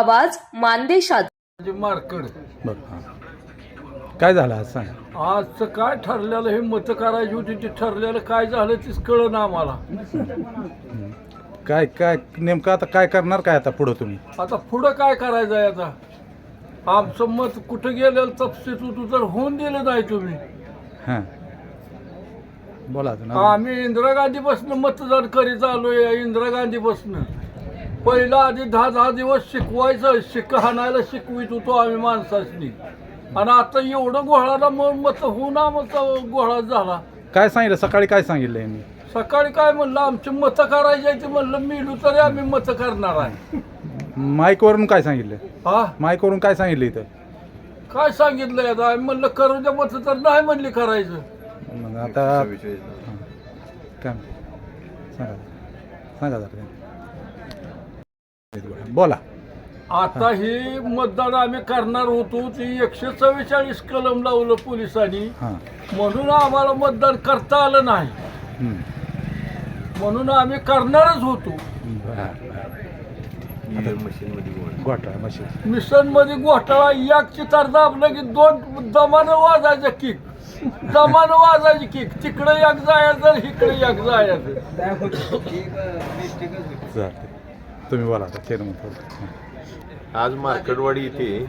आवाज मानदेशात मार्कड. हां काय झालं आज सांग. आजचं काय ठरलेलं हे मतं करायची होती ते ठरलेलं काय झालं तेच कळलं ना आम्हाला. काय काय नेमकं आता काय करणार काय आता पुढं तुम्ही? आता पुढं काय करायचं आहे आता? आमचं मत कुठं गेलेलं तपशीत होतं तर होऊन दिलं नाही तुम्ही. हां. बोला अजून. आम्ही इंदिरा गांधीपासून मतदान करीत आलोय इंदिरा गांधीपासून. पहिला आधी दहा दहा दिवस शिकवायचं शिक हाणायला शिकवित होतो आम्ही माणसासनी. आणि आता एवढं गोळाला मग मत होऊन आमचा गोळा झाला. काय सांगितलं? सकाळी काय सांगितलं मी सकाळी काय म्हणलं? आमची मतं करायची आहे ते म्हणलं मिळू तरी आम्ही मतं करणार आहे. माईकवरून काय सांगितलं? हा? माईकवरून काय सांगितलं इथं? काय सांगितलंय आता? आम्ही म्हणलं करू द्या मतं तर नाही म्हणली करायचं. मग आता हां. काय? सांगा. सांगा जरा. बोला. आता ही. मतदान आम्ही करणार होतो ती एकशे चव्वेचाळीस कलम लावलं पोलिसांनी. हां. म्हणून आम्हाला मतदान करता आलं नाही. म्हणून आम्ही करणारच होतो. घोटाळा मशीन. मिशनमध्ये घोटाळा एक चितार दाबलं की दोन दमानं वाजायचं किक. दमानं वाजायची किक. तिकडे एक जायचं इकडे एक जायचं. चालते तुम्ही बोला आता चेअरमन आज मार्केटवाडी इथे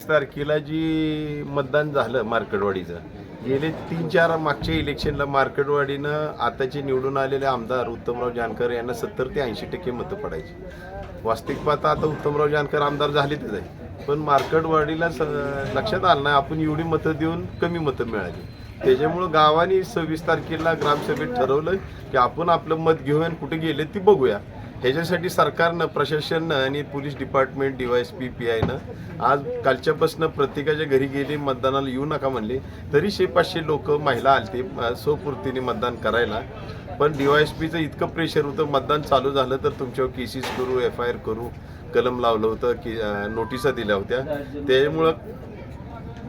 तारखेला जी मतदान झालं मार्कडवाडीचं गेले तीन चार मागच्या इलेक्शनला मार्केटवाडीनं आताचे निवडून आलेले आमदार उत्तमराव जानकर यांना सत्तर ते ऐंशी टक्के मतं पडायची. वास्तविक पाहता आता उत्तमराव जानकर आमदार झालेतच आहे. पण मार्कडवाडीला स लक्षात आलं नाही आपण एवढी मतं देऊन कमी मतं मिळाली. त्याच्यामुळं गावाने सव्वीस तारखेला ग्रामसभेत ठरवलं की आपण आपलं मत घेऊया आणि कुठे गेले ती बघूया. ह्याच्यासाठी सरकारनं प्रशासननं आणि police department D Y S P P आयनं आज कालच्यापासून प्रत्येकाच्या घरी गेले मतदानाला येऊ नका म्हणले. तरी शे पाचशे लोक महिला आलते स्वपूर्तीने मतदान करायला. पण डीवायस पीचं इतकं प्रेशर होतं मतदान चालू झालं तर तुमच्यावर केसेस करू एफ आय आर करू कलम लावलं होतं की नोटिसा दिल्या होत्या. त्यामुळं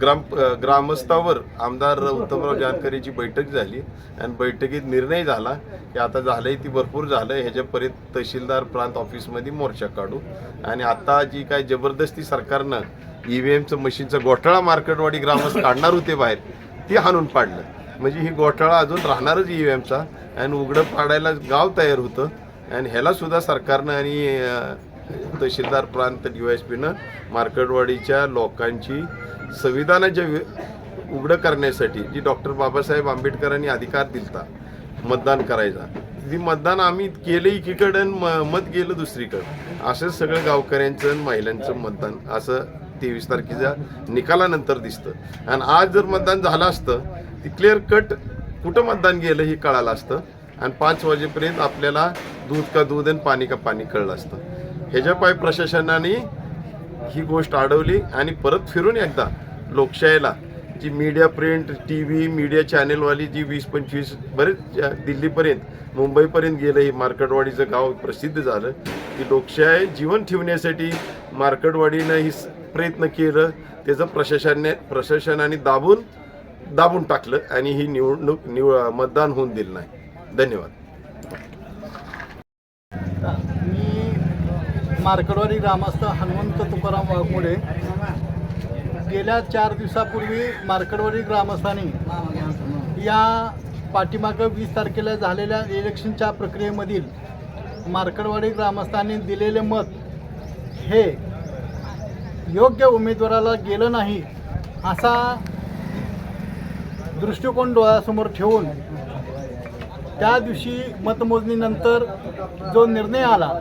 ग्राम ग्रामस्थावर आमदार उत्तमराव जानकरीची बैठक झाली आणि बैठकीत निर्णय झाला की आता झालंय ती भरपूर झालं ह्याच्यापर्यंत तहसीलदार प्रांत ऑफिसमध्ये मोर्चा काढू. आणि आता जी काय जबरदस्ती सरकारनं ई व्ही एमचं मशीनचं घोटाळा मार्केटवाडी ग्रामस्थ काढणार होते बाहेर ती हाणून पाडलं. म्हणजे ही घोटाळा अजून राहणारच ईव्हीएमचा आणि उघडं पाडायला गाव तयार होतं. आणि ह्याला सुद्धा सरकारनं आणि तहसीलदार प्रांत डी वाय एस पीनं मार्केटवाडीच्या लोकांची संविधानाच्या उघडं करण्यासाठी जी डॉक्टर बाबासाहेब आंबेडकरांनी अधिकार दिलता मतदान करायचा ती मतदान आम्ही केलं एकीकडं आणि म- मत गेलं दुसरीकडं. असं सगळं गावकऱ्यांचं आणि महिलांचं मतदान असं तेवीस तारखेच्या निकालानंतर दिसतं. आणि आज जर मतदान झालं असतं ती क्लिअर कट कुठं मतदान गेलं हे कळालं असतं. आणि पाच वाजेपर्यंत आपल्याला दूध का दूध आणि पाणी का पाणी कळलं असतं. ह्याच्या पाय प्रशासनाने ही गोष्ट अडवली आणि परत फिरून एकदा लोकशाहीला जी media print T V media चॅनेलवाली जी वीस पंचवीस बरेच दिल्लीपर्यंत मुंबईपर्यंत गेलं हे मार्केटवाडीचं गाव प्रसिद्ध झालं की लोकशाही जीवन ठेवण्यासाठी मार्केटवाडीनं ही प्रयत्न केलं त्याचं प्रशासनाने प्रशासनाने दाबून दाबून टाकलं आणि ही निवडणूक निव मतदान होऊन दिलं नाही. धन्यवाद मी मार्कडवाडी ग्रामस्थ हनुमंत तुकाराम वाघमोडे गेल्या चार दिवसापूर्वी मार्कडवाडी ग्रामस्थांनी या पाठीमागं वीस तारखेला झालेल्या इलेक्शनच्या प्रक्रियेमधील मार्कडवाडी ग्रामस्थांनी दिलेले मत हे योग्य उमेदवाराला गेलं नाही असा दृष्टिकोन डोळ्यासमोर ठेवून त्या दिवशी मतमोजणीनंतर जो निर्णय आला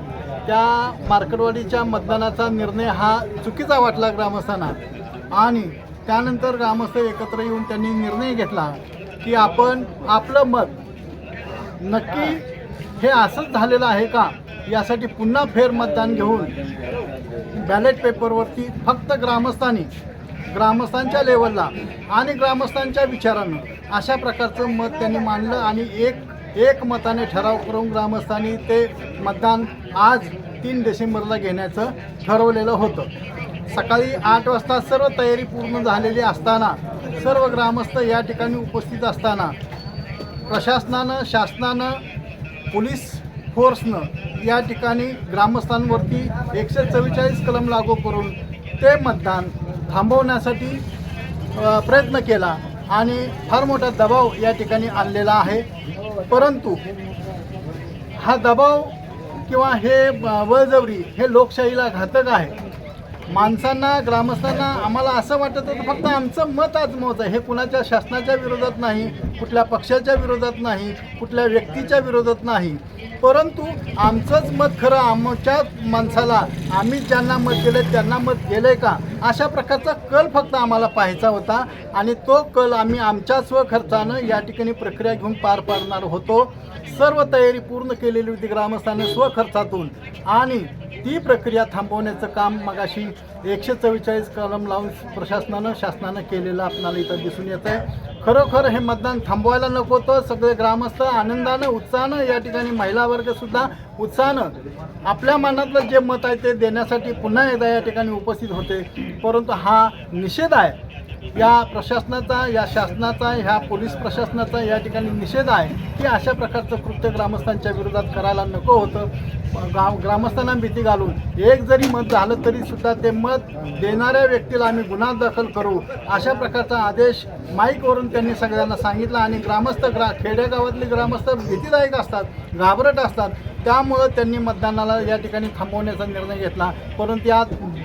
त्या मार्केटवाडीच्या मतदानाचा निर्णय हा चुकीचा वाटला ग्रामस्थांना. आणि त्यानंतर ग्रामस्थ एकत्र येऊन त्यांनी निर्णय घेतला की आपण आपलं मत नक्की हे असंच झालेलं आहे का यासाठी पुन्हा फेर मतदान घेऊन बॅलेट पेपरवरती फक्त ग्रामस्थांनी ग्रामस्थांच्या लेवलला आणि ग्रामस्थांच्या विचारानं अशा प्रकारचं मत त्यांनी मांडलं आणि एक एकमताने ठराव करून ग्रामस्थांनी ते मतदान आज तीन डिसेंबरला घेण्याचं ठरवलेलं होतं. सकाळी आठ वाजता सर्व तयारी पूर्ण झालेली असताना सर्व ग्रामस्थ या ठिकाणी उपस्थित असताना प्रशासनानं शासनानं पोलीस फोर्सनं या ठिकाणी ग्रामस्थांवरती एकशे चव्वेचाळीस कलम लागू करून ते मतदान थांबवण्यासाठी प्रयत्न केला. आणि फार मोठा दबाव या ठिकाणी आणलेला आहे. परंतु हा दबाव किंवा हे ब- बळजबरी हे लोकशाहीला घातक आहे. माणसांना ग्रामस्थांना आम्हाला असं वाटत होतं फक्त आमचं मत आजमावचं आहे. हे कुणाच्या शासनाच्या विरोधात नाही कुठल्या पक्षाच्या विरोधात नाही कुठल्या व्यक्तीच्या विरोधात नाही. परंतु आमचंच मत खरं आमच्या माणसाला आम्ही ज्यांना मत केलं त्यांना मत गेलं का? अशा प्रकारचा कल फक्त आम्हाला पाहायचा होता आणि तो कल आम्ही आमच्या स्वखर्चानं या ठिकाणी प्रक्रिया घेऊन पार पाडणार होतो. सर्व तयारी पूर्ण केलेली होती ग्रामस्थांनी स्वखर्चातून आणि ती प्रक्रिया थांबवण्याचं काम मगाशी एकशे चव्वेचाळीस कलम लावून प्रशासनानं शासनानं केलेलं आपल्याला इथं दिसून येतं आहे खरोखर हे मतदान थांबवायला नको होतं. सगळे ग्रामस्थ आनंदानं उत्साहानं या ठिकाणी महिला वर्गसुद्धा उत्साहानं आपल्या मनातलं जे मत आहे ते देण्यासाठी पुन्हा एकदा या ठिकाणी उपस्थित होते. परंतु हा निषेध आहे. या प्रशासनाचा या शासनाचा ह्या पोलीस प्रशासनाचा या ठिकाणी निषेध आहे की अशा प्रकारचं कृत्य ग्रामस्थांच्या विरोधात करायला नको होतं. गाव ग्रामस्थांना भीती घालून. एक जरी मत झालं तरी सुद्धा ते मत देणाऱ्या व्यक्तीला आम्ही गुन्हा दाखल करू अशा प्रकारचा आदेश माईकवरून त्यांनी सगळ्यांना सांगितला आणि ग्रामस्थ ग्रा खेडेगावातले ग्रामस्थ भीतीदायक असतात घाबरट असतात. त्यामुळं त्यांनी मतदानाला या ठिकाणी थांबवण्याचा निर्णय घेतला. परंतु या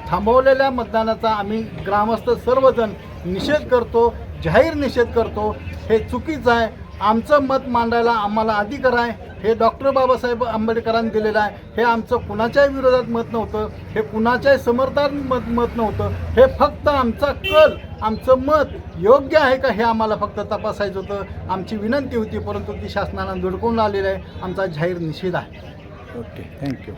थांबवलेल्या मतदानाचा आम्ही ग्रामस्थ सर्वजण निषेध करतो जाहीर निषेध करतो हे चुकीचं आहे. आमचं मत मांडायला आम्हाला अधिकार आहे. हे डॉक्टर बाबासाहेब आंबेडकरांनी दिलेलं आहे. हे आमचं कुणाच्याही विरोधात मत नव्हतं. हे कुणाच्याही समर्थन मत मत नव्हतं. हे फक्त आमचा कल आमचं मत योग्य आहे का हे आम्हाला फक्त तपासायचं होतं. आमची विनंती होती परंतु ती शासनानं धुडकून आलेली आहे. आमचा जाहीर निषेध आहे. Okay thank you.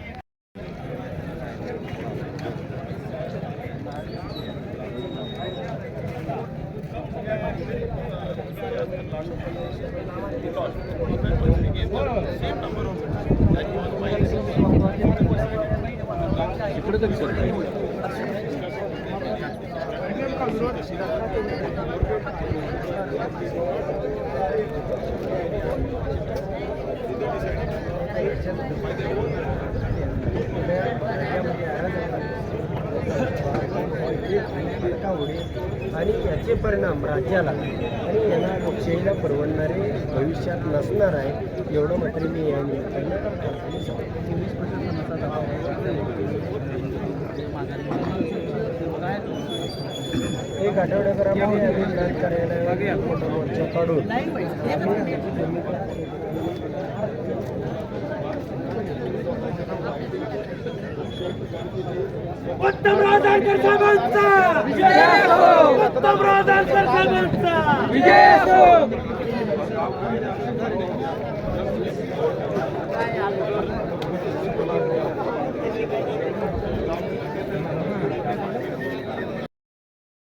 ఇప్పుడు తెలుసు Thank you. आणि याचे परिणाम राज्याला आणि यांना लोकशाहीला परवडणारे भविष्यात नसणार आहे एवढं मात्र मी या निमित्तानं एक आठवड्याभरामध्ये आम्ही कार्यालयावर मोठा मोर्चा काढून उत्तम राजांकर साहेबांचा! विजय असो उत्तम राजांकर साहेबांचा! उत्तमराव जानकर साहेबांचा